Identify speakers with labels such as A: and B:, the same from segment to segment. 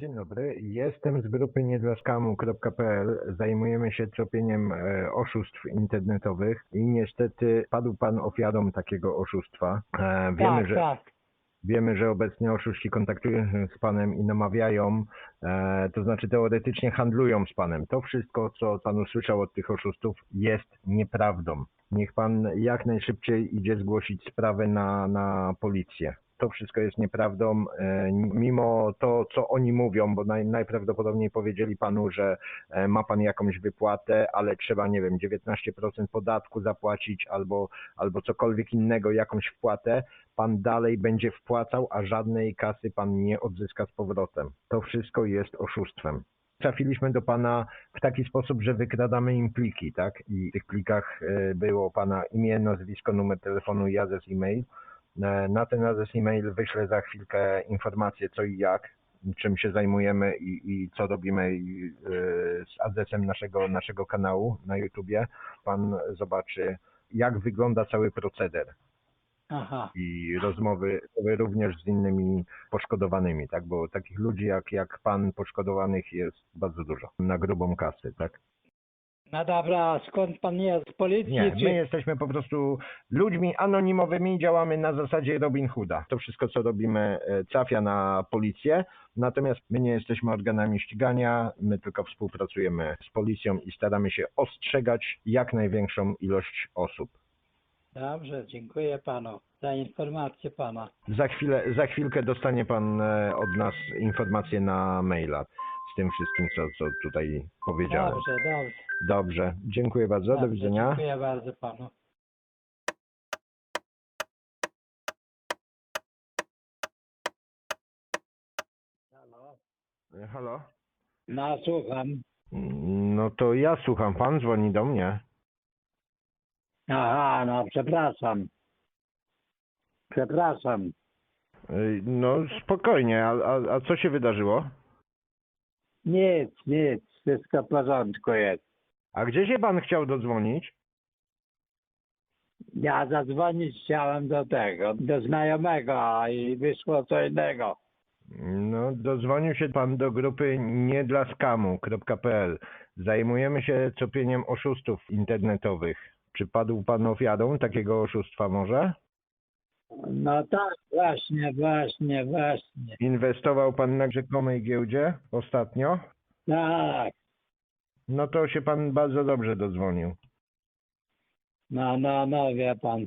A: Dzień dobry, jestem z grupy niedlaskamu.pl. Zajmujemy się tropieniem e, oszustw internetowych i niestety padł pan ofiarą takiego oszustwa. E, wiemy,
B: tak,
A: że,
B: tak.
A: wiemy, że obecnie oszuści kontaktują się z panem i namawiają, e, to znaczy teoretycznie handlują z panem. To wszystko, co pan usłyszał od tych oszustów jest nieprawdą. Niech pan jak najszybciej idzie zgłosić sprawę na, na policję. To wszystko jest nieprawdą, e, mimo to, co oni mówią, bo naj, najprawdopodobniej powiedzieli panu, że e, ma pan jakąś wypłatę, ale trzeba, nie wiem, 19% podatku zapłacić albo, albo cokolwiek innego, jakąś wpłatę, pan dalej będzie wpłacał, a żadnej kasy pan nie odzyska z powrotem. To wszystko jest oszustwem. Trafiliśmy do pana w taki sposób, że wykradamy im pliki, tak? I w tych plikach e, było pana imię, nazwisko, numer telefonu adres e-mail. E, Na ten adres e-mail wyślę za chwilkę informacje co i jak, czym się zajmujemy i, i co robimy i, e, z adresem naszego, naszego kanału na YouTubie. Pan zobaczy, jak wygląda cały proceder
B: Aha.
A: i rozmowy również z innymi poszkodowanymi, tak? Bo takich ludzi jak, jak pan poszkodowanych jest bardzo dużo na grubą kasę, tak?
B: No dobra, skąd pan jest? Z policji
A: Nie,
B: czy...
A: my jesteśmy po prostu ludźmi anonimowymi, działamy na zasadzie Robin Hooda. To wszystko, co robimy, e, trafia na policję, natomiast my nie jesteśmy organami ścigania, my tylko współpracujemy z policją i staramy się ostrzegać jak największą ilość osób.
B: Dobrze, dziękuję panu za informację pana.
A: Za, chwilę, za chwilkę dostanie pan e, od nas informację na maila z tym wszystkim, co, co tutaj powiedziałem.
B: Dobrze, dobrze.
A: Dobrze, dziękuję bardzo, do widzenia.
B: Dziękuję bardzo panu. Halo?
A: E, Halo?
B: No, słucham.
A: No to ja słucham, pan dzwoni do mnie.
B: Aha, no, przepraszam. Przepraszam.
A: Y, No spokojnie, a, a, a co się wydarzyło?
B: Nic, nic, wszystko w porządku jest.
A: A gdzie się pan chciał dodzwonić?
B: Ja zadzwonić chciałem do tego, do znajomego i wyszło co innego.
A: No, dodzwonił się pan do grupy niedlaskamu.pl. Zajmujemy się tropieniem oszustów internetowych. Czy padł pan ofiarą takiego oszustwa może?
B: No tak, właśnie, właśnie, właśnie.
A: Inwestował pan na rzekomej giełdzie ostatnio?
B: Tak,
A: No to się pan bardzo dobrze dodzwonił.
B: no, no, no, wie pan.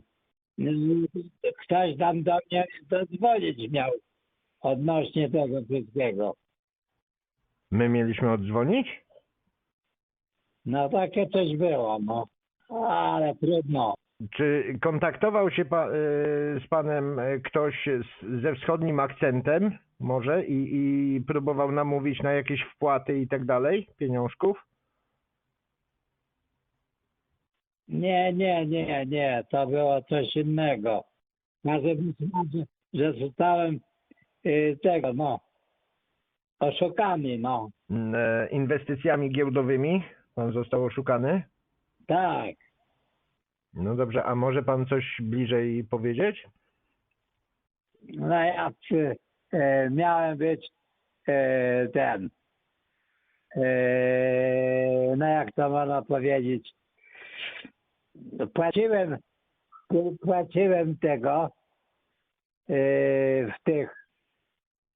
B: Ktoś tam do mnie zadzwonić miał odnośnie tego wszystkiego.
A: My mieliśmy oddzwonić?
B: No takie coś było, no. Ale trudno.
A: Czy kontaktował się pa, y, z panem ktoś z, ze wschodnim akcentem może i, i próbował namówić na jakieś wpłaty i tak dalej, pieniążków?
B: Nie, nie, nie, nie, to było coś innego. Może być może, że zostałem y, tego, no, oszukany, no.
A: Mm, e, Inwestycjami giełdowymi pan został oszukany?
B: Tak.
A: No dobrze, a może pan coś bliżej powiedzieć?
B: No ja przy, e, miałem być e, ten, e, no jak to można powiedzieć, płaciłem, płaciłem tego e, w tych,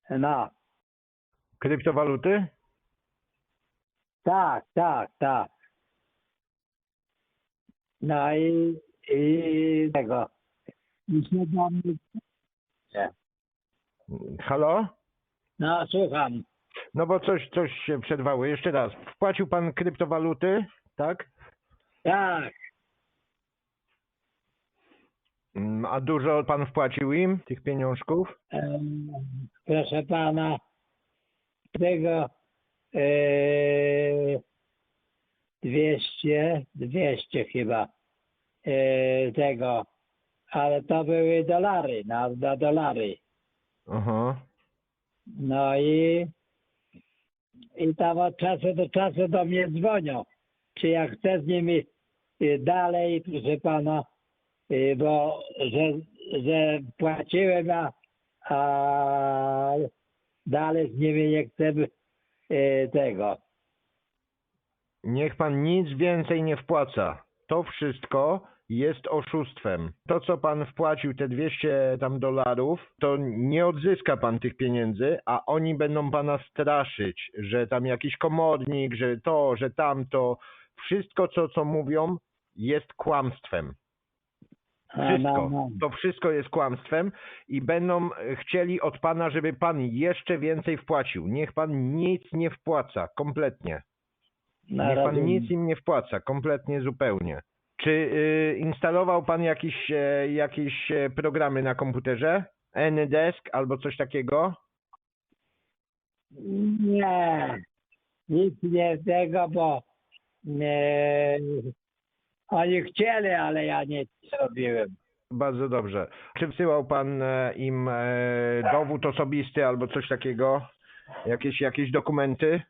B: no,
A: Kryptowaluty?
B: tak, tak, tak. No i, i tego. I się do mnie-
A: Halo?
B: No słucham.
A: No bo coś, coś się przerwało. Jeszcze raz. Wpłacił pan kryptowaluty, tak?
B: Tak,
A: A dużo pan wpłacił im tych pieniążków?
B: Em, proszę pana, tego e, 200, 200 chyba e, tego, ale to były dolary, na, na dolary.
A: Aha.
B: No i, i tam od czasu do czasu do mnie dzwonią, czy ja chcę z nimi y, dalej, proszę pana, bo że, że płaciłem, a, a dalej z nimi nie chcę e, tego.
A: Niech pan nic więcej nie wpłaca. To wszystko jest oszustwem. To, co pan wpłacił, te 200 tam dolarów, to nie odzyska pan tych pieniędzy, a oni będą pana straszyć, że tam jakiś komornik, że to, że tamto. Wszystko, co, co mówią, jest kłamstwem. Wszystko. To wszystko jest kłamstwem i będą e, chcieli od pana, żeby pan jeszcze więcej wpłacił. Niech pan nic nie wpłaca, kompletnie. Niech pan nic im nie wpłaca, kompletnie, zupełnie. Czy y, instalował pan jakieś, e, jakieś e, programy na komputerze? Anydesk albo coś takiego?
B: Nie, nic nie tego, bo nie, oni chcieli, ale ja nic nie zrobiłem.
A: Bardzo dobrze. Czy wsyłał pan e, im e, dowód osobisty albo coś takiego? Jakieś, jakieś dokumenty?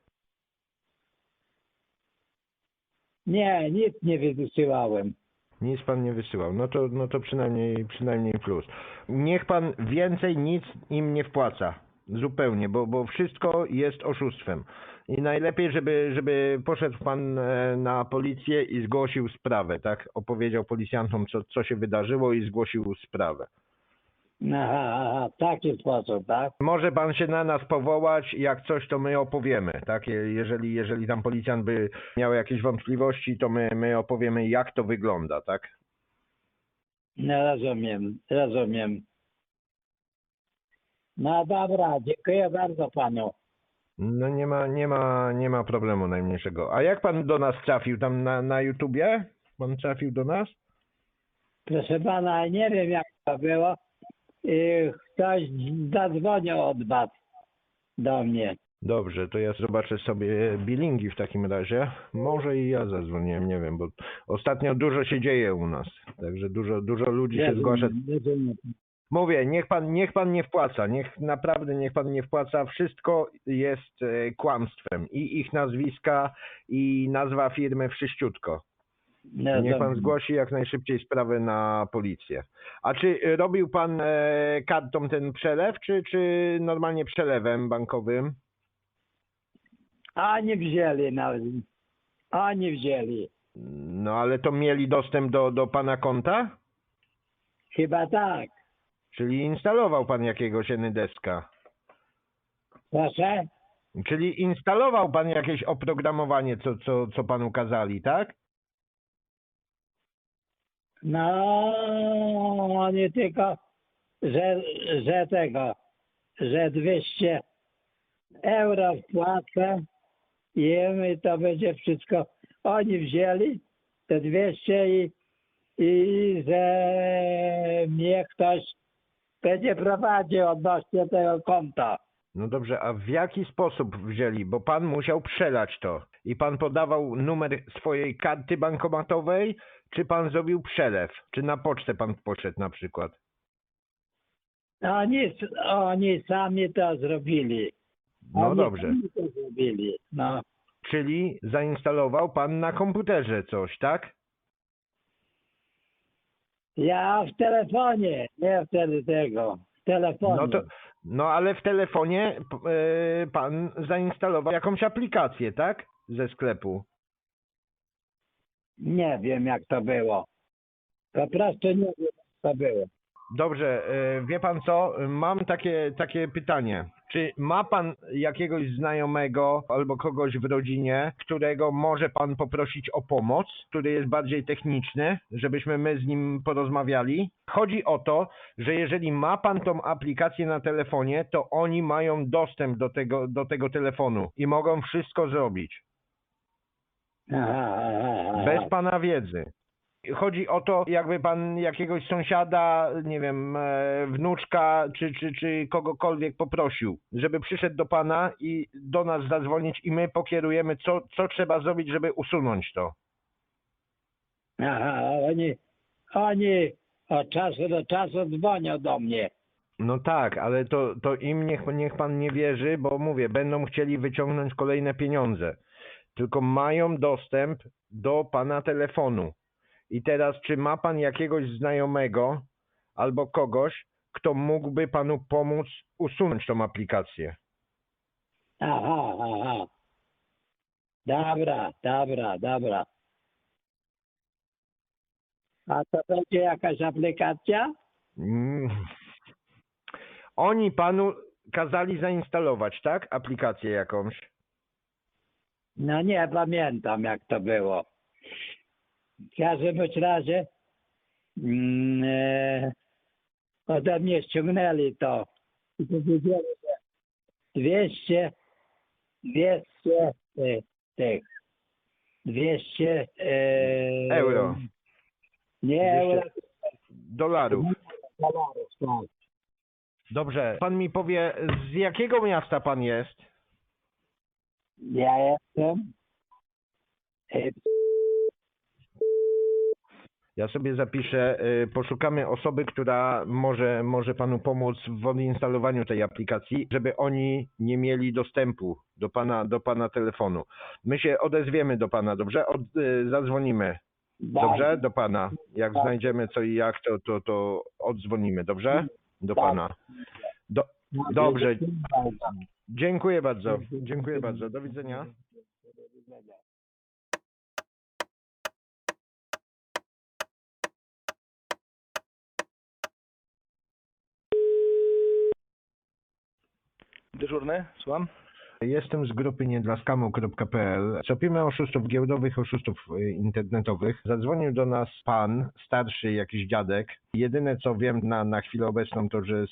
B: Nie, nic nie wysyłałem.
A: Nic pan nie wysyłał. No to, no to przynajmniej, przynajmniej plus. Niech pan więcej nic im nie wpłaca. Zupełnie, bo, bo wszystko jest oszustwem. I najlepiej, żeby, żeby poszedł pan e, na policję i zgłosił sprawę, tak? Opowiedział policjantom, co, co się wydarzyło i zgłosił sprawę.
B: Aha, w taki sposób, tak?
A: Może pan się na nas powołać, jak coś, to my opowiemy, tak? Je- Jeżeli, jeżeli tam policjant by miał jakieś wątpliwości, to my, my opowiemy, jak to wygląda, tak?
B: No rozumiem, rozumiem. No dobra, dziękuję bardzo panu.
A: No nie ma, nie ma, nie ma problemu najmniejszego. A jak pan do nas trafił tam na, na YouTubie? Pan trafił do nas?
B: Proszę pana, nie wiem jak to było. I ktoś zadzwonił od was do mnie.
A: Dobrze, to ja zobaczę sobie bilingi w takim razie. Może i ja zadzwoniłem, nie wiem, bo ostatnio dużo się dzieje u nas. Także dużo, dużo ludzi się zgłasza.
B: Rozumiem.
A: Mówię, niech pan, niech pan nie wpłaca, niech naprawdę niech pan nie wpłaca. Wszystko jest e, kłamstwem. I ich nazwiska, i nazwa firmy, wszyściutko. Niech pan
B: Rozumiem.
A: zgłosi jak najszybciej sprawę na policję. A czy robił pan e, kartą ten przelew, czy, czy normalnie przelewem bankowym?
B: Oni wzięli nawet. Oni wzięli.
A: No ale to mieli dostęp do, do pana konta?
B: Chyba tak.
A: Czyli instalował pan jakiegoś Anydeska?
B: Proszę?
A: Czyli instalował pan jakieś oprogramowanie, co, co, co panu kazali, tak?
B: No, oni tylko, że, że tego, że 200 euro wpłacę i to będzie wszystko. Oni wzięli te 200 i, i że mnie ktoś będzie prowadził odnośnie tego konta.
A: No dobrze, a w jaki sposób wzięli? Bo pan musiał przelać to. I pan podawał numer swojej karty bankomatowej, czy pan zrobił przelew? Czy na pocztę pan poszedł na przykład?
B: Oni, oni sami to zrobili.
A: No
B: oni
A: dobrze.
B: Sami to zrobili. No.
A: Czyli zainstalował pan na komputerze coś, tak?
B: Ja w telefonie, nie wtedy tego. W telefonie.
A: No to, no ale w telefonie e, pan zainstalował jakąś aplikację, tak? Ze sklepu.
B: Nie wiem jak to było. Po prostu nie wiem jak to było.
A: Dobrze, e, wie pan co? Mam takie, takie pytanie. Czy ma pan jakiegoś znajomego albo kogoś w rodzinie, którego może pan poprosić o pomoc, który jest bardziej techniczny, żebyśmy my z nim porozmawiali? Chodzi o to, że jeżeli ma pan tą aplikację na telefonie, to oni mają dostęp do tego, do tego telefonu i mogą wszystko zrobić.
B: Aha, aha, aha.
A: Bez pana wiedzy. Chodzi o to, jakby pan jakiegoś sąsiada, nie wiem, e, wnuczka czy, czy, czy kogokolwiek poprosił, żeby przyszedł do pana i do nas zadzwonić i my pokierujemy, co, co trzeba zrobić, żeby usunąć to.
B: Aha, oni, oni od czasu do czasu dzwonią do mnie.
A: No tak, ale to, to im niech, niech pan nie wierzy, bo mówię, będą chcieli wyciągnąć kolejne pieniądze. Tylko mają dostęp do pana telefonu. I teraz, czy ma pan jakiegoś znajomego albo kogoś, kto mógłby panu pomóc usunąć tą aplikację?
B: Aha, aha. Dobra, dobra, dobra. A to będzie jakaś aplikacja?
A: Mm. Oni panu kazali zainstalować, tak? Aplikację jakąś.
B: No nie pamiętam jak to było. W każdym razie mm, e, ode mnie ściągnęli to i powiedzieli, że 200, 200 e, tych, 200 e,
A: Euro.
B: Nie
A: 200
B: euro,
A: Dolarów.
B: dolarów, tak.
A: Dobrze. Pan mi powie, z jakiego miasta pan jest?
B: Ja jestem e,
A: Ja sobie zapiszę, y, poszukamy osoby, która może, może panu pomóc w odinstalowaniu tej aplikacji, żeby oni nie mieli dostępu do pana, do pana telefonu. My się odezwiemy do pana, dobrze? Od, y, zadzwonimy, dobrze? Do pana. Jak
B: Tak.
A: znajdziemy co i jak, to, to, to odzwonimy, dobrze? Do
B: Tak.
A: pana. Do, Dobrze. dziękuję bardzo, dziękuję bardzo. Do widzenia.
C: Dyżurny, słucham.
A: Jestem z grupy niedlaskamu.pl. Tropimy oszustów giełdowych, oszustów y, internetowych. Zadzwonił do nas pan, starszy jakiś dziadek. Jedyne co wiem na, na chwilę obecną to, że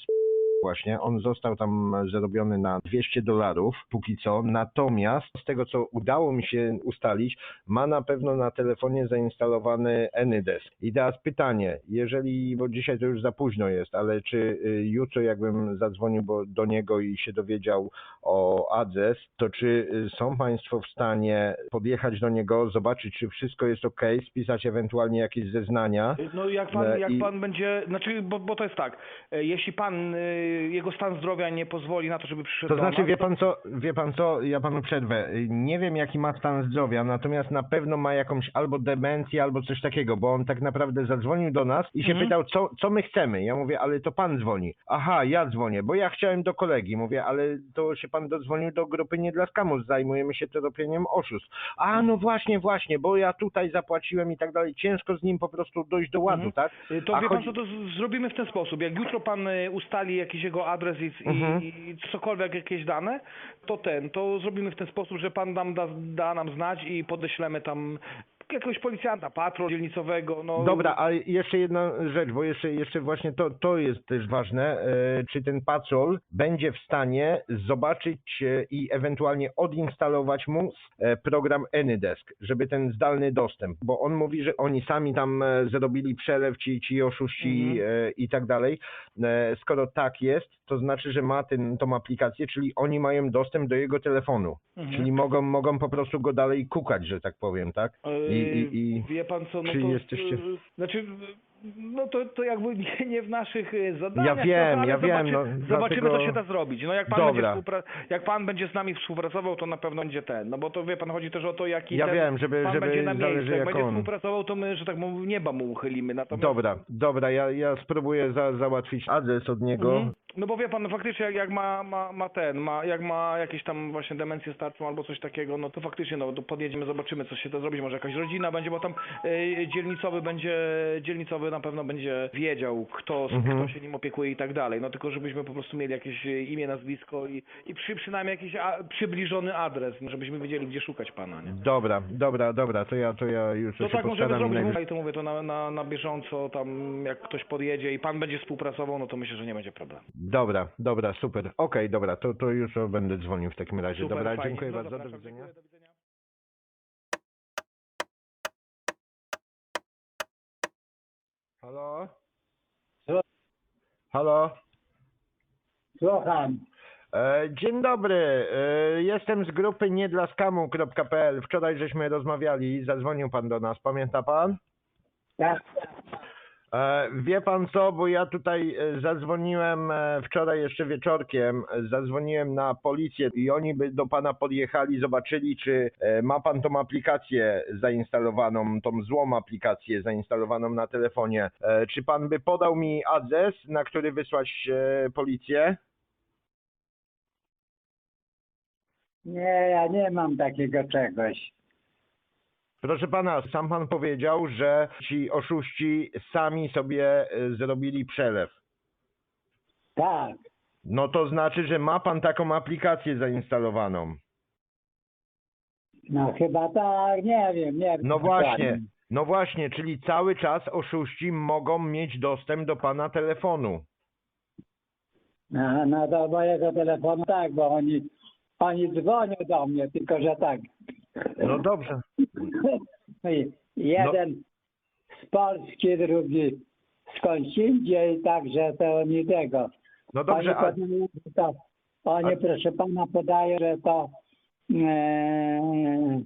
A: właśnie on został tam zarobiony na 200 dolarów póki co. Natomiast z tego co udało mi się ustalić, ma na pewno na telefonie zainstalowany Anydesk. I teraz pytanie, jeżeli, bo dzisiaj to już za późno jest, ale czy y, jutro jakbym zadzwonił do niego i się dowiedział o adres, to czy y, są Państwo w stanie podjechać do niego, zobaczyć, czy wszystko jest ok, spisać ewentualnie jakieś zeznania?
C: No jak pan,
A: E,
C: jak
A: i-
C: pan będzie, znaczy, bo, bo to jest tak, e, jeśli pan, e, jego stan zdrowia nie pozwoli na to, żeby przyszedł
A: To
C: do
A: znaczy,
C: nas,
A: wie pan co, wie pan co, ja panu przerwę. Nie wiem jaki ma stan zdrowia, natomiast na pewno ma jakąś albo demencję, albo coś takiego, bo on tak naprawdę zadzwonił do nas i się
C: Mhm.
A: pytał, co, co my chcemy. Ja mówię, ale to pan dzwoni. Aha, ja dzwonię, bo ja chciałem do kolegi. Mówię, ale to się pan dodzwonił do grupy nie dla skamus, zajmujemy się tropieniem oszustw. A, no właśnie, właśnie, bo ja tutaj zapłaciłem i tak dalej. Ciężko z nim po prostu dojść do ładu,
C: Mhm.
A: tak?
C: To
A: A
C: wie pan
A: chodzi-
C: co, to zrobimy w ten sposób. Jak jutro pan e, ustali jakiś jego adres i,
A: Mhm.
C: i, i cokolwiek, jakieś dane, to ten, to zrobimy w ten sposób, że pan nam da, da nam znać i podeślemy tam jakiegoś policjanta, patrol dzielnicowego, no.
A: Dobra, ale jeszcze jedna rzecz, bo jeszcze, jeszcze właśnie to, to jest też ważne. E, czy ten patrol będzie w stanie zobaczyć e, i ewentualnie odinstalować mu e, program AnyDesk, żeby ten zdalny dostęp, bo on mówi, że oni sami tam zrobili przelew, ci, ci oszuści
C: Mhm.
A: i tak dalej. Skoro tak jest, to znaczy, że ma ten, tą aplikację, czyli oni mają dostęp do jego telefonu,
C: Mhm.
A: czyli mogą, mogą po prostu go dalej kukać, że tak powiem, tak? I,
C: Yy,
A: i, i...
C: Wie pan co, no
A: czy
C: to,
A: jesteście-
C: yy, znaczy, no to, to jakby nie, nie w naszych yy, zadaniach.
A: Ja wiem,
C: trochę, ale
A: ja wiem,
C: zobaczy,
A: no,
C: Zobaczymy,
A: dlatego-
C: co się da zrobić. No jak pan,
A: Dobra.
C: będzie jak pan będzie z nami współpracował, to na pewno będzie ten. No bo to wie pan, chodzi też o to, jaki
A: Ja
C: ten
A: wiem, żeby-
C: pan
A: żeby
C: będzie na miejscu. Jak
A: jak
C: będzie
A: on.
C: współpracował, to my, że tak mówię, nieba mu uchylimy. Natomiast,
A: Dobra, dobra, ja, ja spróbuję za, załatwić adres od niego.
C: Mhm. No bo wie pan, no faktycznie jak, jak ma, ma, ma ten, ma, jak ma jakieś tam właśnie demencję starczą albo coś takiego, no to faktycznie no to podjedziemy, zobaczymy co się da zrobić, może jakaś rodzina będzie, bo tam e, dzielnicowy będzie, dzielnicowy na pewno będzie wiedział kto,
A: Mhm.
C: kto się nim opiekuje i tak dalej, no tylko żebyśmy po prostu mieli jakieś e, imię, nazwisko i, i przy, przynajmniej jakiś a, przybliżony adres, no, żebyśmy wiedzieli gdzie szukać pana, nie?
A: Dobra, dobra, dobra, to ja, to ja już
C: To
A: się
C: tak możemy zrobić, i to mówię, to na, na, na bieżąco, tam jak ktoś podjedzie i pan będzie współpracował, no to myślę, że nie będzie problemu.
A: Dobra, dobra, super. Okej, dobra, to, to już będę dzwonił w takim razie.
C: Super,
A: dobra,
C: fajnie.
A: dziękuję
C: No,
A: bardzo, do widzenia. Halo? Halo?
B: Słucham.
A: E, dzień dobry, e, jestem z grupy niedlaskamu.pl. Wczoraj żeśmy rozmawiali, zadzwonił pan do nas, pamięta pan?
B: Tak,
A: Wie pan co, bo ja tutaj e, zadzwoniłem e, wczoraj jeszcze wieczorkiem, e, zadzwoniłem na policję i oni by do pana podjechali, zobaczyli czy e, ma pan tą aplikację zainstalowaną, tą złą aplikację zainstalowaną na telefonie. E, Czy pan by podał mi adres, na który wysłać e, policję?
B: Nie, ja nie mam takiego czegoś.
A: Proszę pana, sam pan powiedział, że ci oszuści sami sobie y, zrobili przelew.
B: Tak,
A: No to znaczy, że ma pan taką aplikację zainstalowaną.
B: no chyba tak, nie wiem, nie wiem.
A: No właśnie, no właśnie, czyli cały czas oszuści mogą mieć dostęp do pana telefonu.
B: No, no do mojego telefonu tak, bo oni, oni dzwonią do mnie, tylko że tak.
A: No dobrze.
B: Jeden z Polski, drugi skądś indziej, także to oni tego.
A: No dobrze,
B: oni, podają, to, oni
A: a-
B: proszę pana podają, że to e,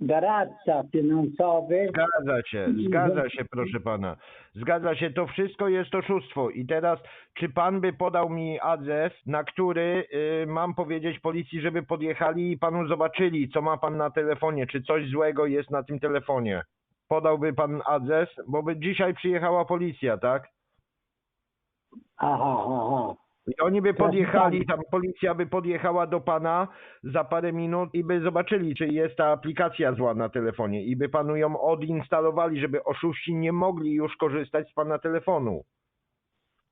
B: doradca finansowy.
A: zgadza się, zgadza się, proszę pana. Zgadza się, to wszystko jest oszustwo. I teraz, czy pan by podał mi adres, na który y, mam powiedzieć policji, żeby podjechali i panu zobaczyli, co ma pan na telefonie, czy coś złego jest na tym telefonie? Podałby pan adres, bo by dzisiaj przyjechała policja, tak?
B: Aha, aha.
A: I oni by podjechali, tam policja by podjechała do pana za parę minut i by zobaczyli, czy jest ta aplikacja zła na telefonie i by panu ją odinstalowali, żeby oszuści nie mogli już korzystać z pana telefonu.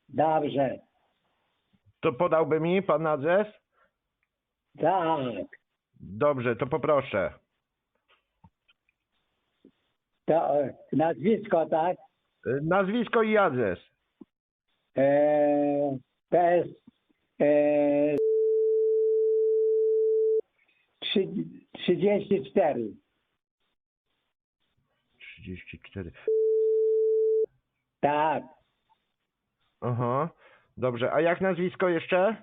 B: Dobrze.
A: To podałby mi pan adres?
B: Tak.
A: Dobrze, to poproszę.
B: To e, nazwisko, tak?
A: Y, Nazwisko i adres.
B: E, jest e, trzy- 34.
A: 34.
B: Tak.
A: Aha. Dobrze, a jak nazwisko jeszcze?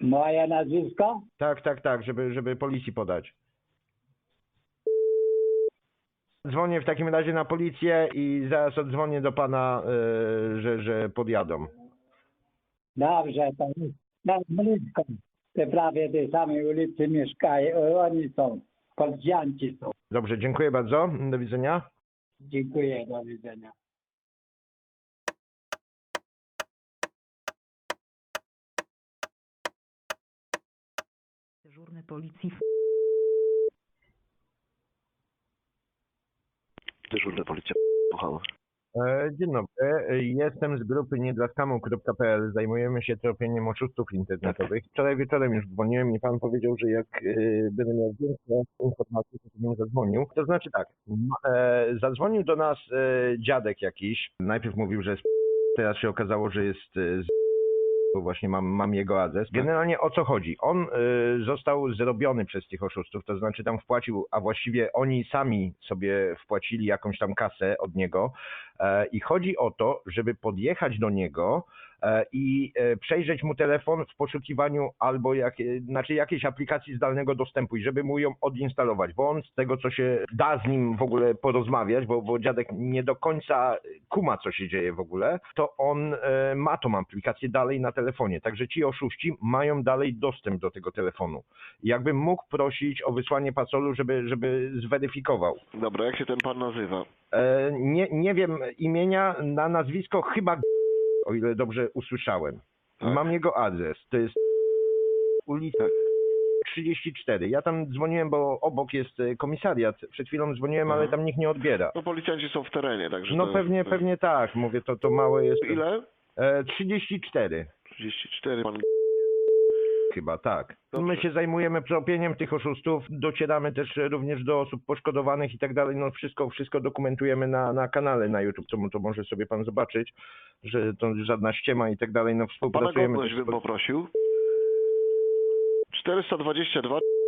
B: Moje nazwisko?
A: Tak, tak, tak, żeby, żeby policji podać. Dzwonię w takim razie na policję i zaraz oddzwonię do pana, y, że, że podjadą.
B: Dobrze, to jest tak blisko. Te prawie tej samej ulicy mieszkają. Oni są. Policjanci są.
A: Dobrze, dziękuję bardzo. Do widzenia.
B: Dziękuję, do widzenia.
D: Dyżurny policji w
E: Dyżurna policja.
A: E, Dzień dobry. E, Jestem z grupy niedlaskamu.pl. Zajmujemy się tropieniem oszustów internetowych. Wczoraj wieczorem już dzwoniłem i pan powiedział, że jak e, będę miał więcej informacji, to bym zadzwonił. To znaczy tak, zadzwonił do nas dziadek jakiś. Najpierw mówił, że jest teraz się okazało, że jest z bo właśnie mam, mam jego adres. Generalnie o co chodzi? On y, został zrobiony przez tych oszustów, to znaczy tam wpłacił, a właściwie oni sami sobie wpłacili jakąś tam kasę od niego e, i chodzi o to, żeby podjechać do niego i e, przejrzeć mu telefon w poszukiwaniu albo jak, znaczy jakiejś aplikacji zdalnego dostępu i żeby mu ją odinstalować, bo on z tego, co się da z nim w ogóle porozmawiać, bo, bo dziadek nie do końca kuma, co się dzieje w ogóle, to on e, ma tą aplikację dalej na telefonie, także ci oszuści mają dalej dostęp do tego telefonu. Jakbym mógł prosić o wysłanie pasolu, żeby, żeby zweryfikował.
E: Dobra, jak się ten pan nazywa?
A: E, nie, nie wiem imienia, na nazwisko chyba o ile dobrze usłyszałem.
E: Tak.
A: Mam jego adres. To jest ulica 34. Ja tam dzwoniłem, bo obok jest e, komisariat. Przed chwilą dzwoniłem, ale
E: Mhm.
A: tam nikt nie odbiera.
E: No policjanci są w terenie, także
A: No
E: to
A: pewnie, pewnie tak. Mówię, to, to małe jest.
E: Ile?
A: E, 34
E: 34. Pan...
A: chyba, tak.
E: Dobrze.
A: My się zajmujemy tropieniem tych oszustów, docieramy też również do osób poszkodowanych i tak dalej. No wszystko, wszystko dokumentujemy na, na kanale na YouTube, to, to może sobie pan zobaczyć, że to żadna ściema i tak dalej. No
E: Pana
A: współpracujemy.
E: godność
A: też z
E: bym poprosił. 422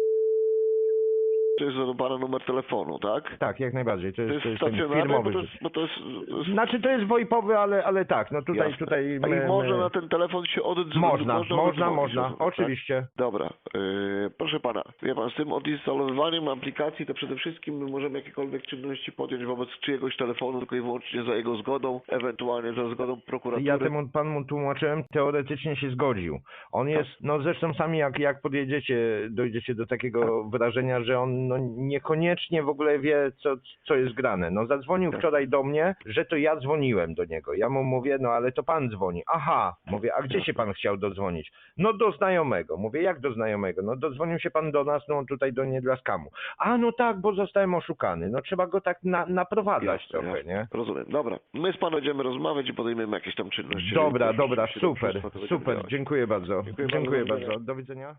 E: to jest do pana numer telefonu, tak?
A: Tak, jak najbardziej. To
E: To
A: jest, to jest ten
E: stacjonarny, bo
A: firmowy.
E: to jest... Bo to jest, to.
A: Znaczy to jest VoIPowy, ale, ale tak, no tutaj,
E: Jasne.
A: tutaj my,
E: i można
A: my...
E: na ten telefon się oddzwonić?
A: Można, można,
E: oddzwonić,
A: można,
E: tak?
A: oczywiście.
E: Dobra, yy, proszę pana, wie pan, z tym odinstalowywaniem aplikacji to przede wszystkim my możemy jakiekolwiek czynności podjąć wobec czyjegoś telefonu, tylko i wyłącznie za jego zgodą, ewentualnie za zgodą prokuratury.
A: Ja temu panu tłumaczyłem, teoretycznie się zgodził. On jest, no zresztą sami jak, jak podjedziecie, dojdziecie do takiego wrażenia, że on no niekoniecznie w ogóle wie, co, co jest grane. No zadzwonił
E: Tak.
A: wczoraj do mnie, że to ja dzwoniłem do niego. Ja mu mówię, no ale to pan dzwoni. Aha, mówię, a gdzie się pan chciał dodzwonić? No do znajomego. Mówię, jak do znajomego? No dodzwonił się pan do nas, no tutaj do nie dla skamu. A no tak, bo zostałem oszukany. No trzeba go tak na, naprowadzać
E: Jasne,
A: trochę,
E: jasne.
A: nie?
E: Rozumiem. Dobra. My z panem będziemy rozmawiać i podejmiemy jakieś tam czynności.
A: Dobra, dobra, super, super, dziękuję bardzo.
E: Dziękuję
A: Dziękuję
E: bardzo. Do
A: widzenia.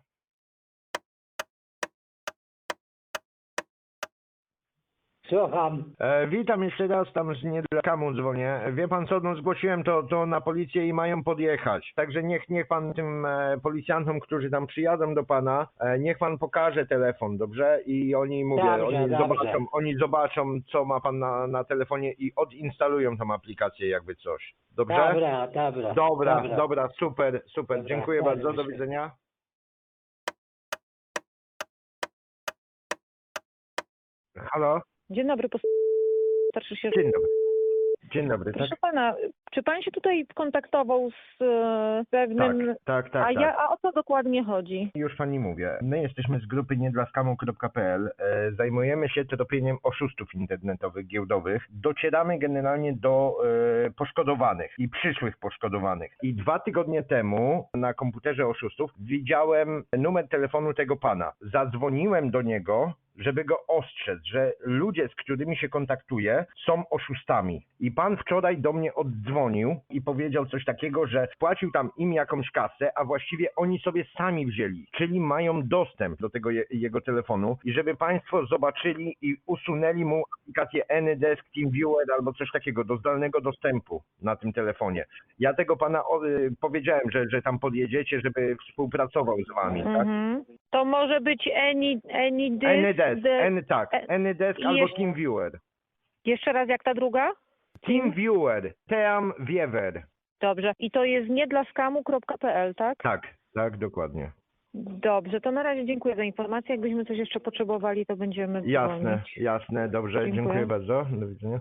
B: Słucham.
A: E, witam jeszcze raz, tam z niedalekamu dzwonię. Wie pan co, no zgłosiłem to, to na policję i mają podjechać. Także niech, niech pan tym e, policjantom, którzy tam przyjadą do pana, e, niech pan pokaże telefon, dobrze? I oni mówię,
B: Dobrze,
A: oni
B: dobrze.
A: zobaczą, oni zobaczą, co ma pan na, na telefonie i odinstalują tą aplikację jakby coś. Dobrze?
B: Dobra, dobra.
A: Dobra, dobra, super, super.
B: Dobra,
A: Dziękuję
B: dobra,
A: bardzo, do
B: myślę.
A: widzenia. Halo?
D: Dzień dobry, pos- starszy się.
A: Dzień dobry. Dzień dobry, tak?
D: Proszę pana, czy pan się tutaj kontaktował z e, pewnym.
A: Tak, tak,
D: a,
A: tak.
D: ja, a o co dokładnie chodzi?
A: Już pani mówię. My jesteśmy z grupy niedlaskamu.pl. E, Zajmujemy się tropieniem oszustów internetowych, giełdowych. Docieramy generalnie do e, poszkodowanych i przyszłych poszkodowanych. I dwa tygodnie temu na komputerze oszustów widziałem numer telefonu tego pana. Zadzwoniłem do niego, żeby go ostrzec, że ludzie, z którymi się kontaktuję, są oszustami. I pan wczoraj do mnie oddzwonił i powiedział coś takiego, że wpłacił tam im jakąś kasę, a właściwie oni sobie sami wzięli, czyli mają dostęp do tego je, jego telefonu i żeby państwo zobaczyli i usunęli mu aplikację AnyDesk, TeamViewer albo coś takiego do zdalnego dostępu na tym telefonie. Ja tego pana o, y, powiedziałem, że, że tam podjedziecie, żeby współpracował z wami, tak?
D: To może być any, any disk,
A: AnyDesk,
D: the-
A: any, tak,
D: e-
A: AnyDesk
D: i
A: albo
D: jeszcze-
A: TeamViewer.
D: Jeszcze raz, jak ta druga?
A: TeamViewer, Team Viewer.
D: Dobrze. I to jest nie dla skamu.pl, tak?
A: Tak, tak, dokładnie.
D: Dobrze, to na razie dziękuję za informację. Jakbyśmy coś jeszcze potrzebowali, to będziemy
A: Jasne,
D: dzwonić.
A: jasne, dobrze,
D: Dziękuję.
A: dziękuję bardzo. Do widzenia.